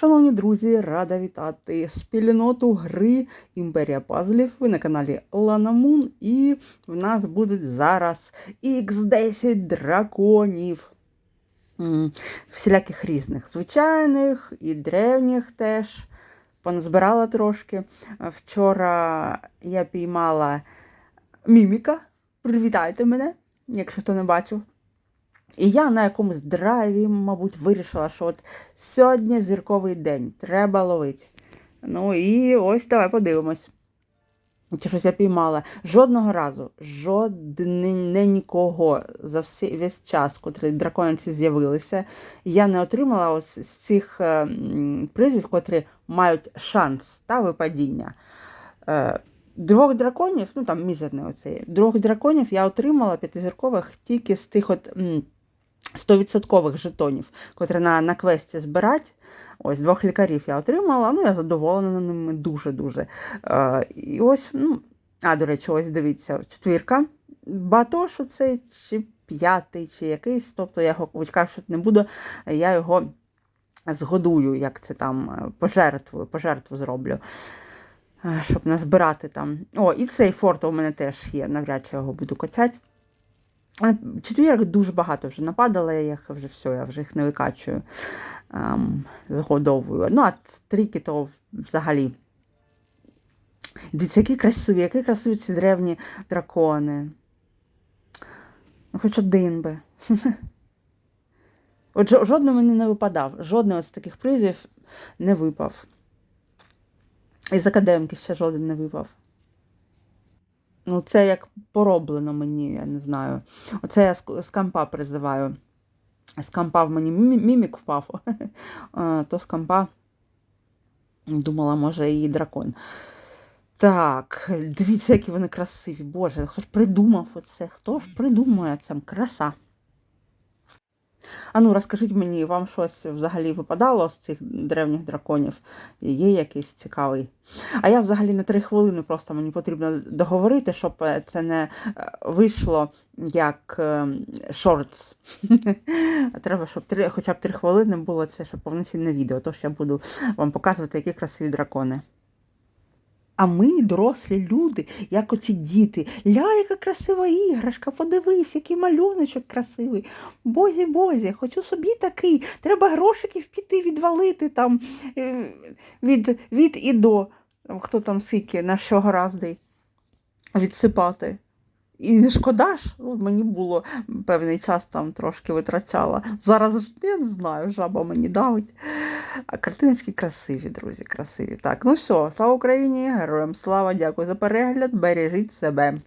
Шановні друзі, рада вітати спільноту гри Імперія Пазлів. Ви на каналі Лана Мун, і в нас будуть зараз X10 драконів. Всіляких різних, звичайних і древніх теж. Поназбирала трошки. Вчора я піймала міміка. Привітайте мене, якщо хто не бачив. І я на якомусь драйві, мабуть, вирішила, що от сьогодні зірковий день, треба ловити. Ну і ось давай подивимось. Чи щось я піймала. Жодного разу, жодненького за всі, весь час, коли дракониці з'явилися, я не отримала ось з цих е, призів, котрі мають шанс та випадіння. Е, Двох драконів, ну там мізерний оцей, двох драконів я отримала п'ятизіркових тільки з тих от м, 100% жетонів, котрі на, на квесті збирати. Ось двох лікарів я отримала, ну я задоволена ними дуже-дуже. Е, і ось, ну, а, до речі, ось дивіться, четвірка. Батош оцей, чи п'ятий, чи якийсь, тобто я його вичкавши не буду, я його згодую, як це там, е, пожертвую, пожертву зроблю. е, Щоб назбирати там. О, і цей форт у мене теж є, навряд чи я його буду качати. Четвірок дуже багато вже нападало, я їх вже все, я вже їх не викачую, ем, згодовую. Ну, а тріки то взагалі. Дивіться, які красиві, які красиві ці древні дракони. Ну, хоч один би. От жо- жодний мені не випадав, жодний з таких призів не випав. Із академки ще жоден не випав. Ну, це як пороблено мені, я не знаю. Оце я з, з кампа призиваю. З в мені мімік впав, то з кампа думала, може, і дракон. Так, дивіться, які вони красиві. Боже, хто ж придумав оце? Хто ж придумує це? Краса. А ну, розкажіть мені, вам щось взагалі випадало з цих древніх драконів? Є якийсь цікавий? А я взагалі на три хвилини просто мені потрібно договорити, щоб е, це не е, вийшло як е, шортс. Треба, щоб три, хоча б три хвилини було це, щоб повноцінне відео. Тож я буду вам показувати, які красиві дракони. А ми, дорослі люди, як оці діти. Ля, яка красива іграшка, подивись, який малюночок красивий. Бозі, бозі, хочу собі такий. Треба грошиків піти відвалити там е, від, від і до. Хто там скільки, на що гораздий відсипати. І не шкода ж, ну, мені було певний час там трошки витрачала. Зараз я не знаю, жаба мені давить. А картиночки красиві, друзі, красиві. Так, ну все, слава Україні, героям слава, дякую за перегляд, бережіть себе.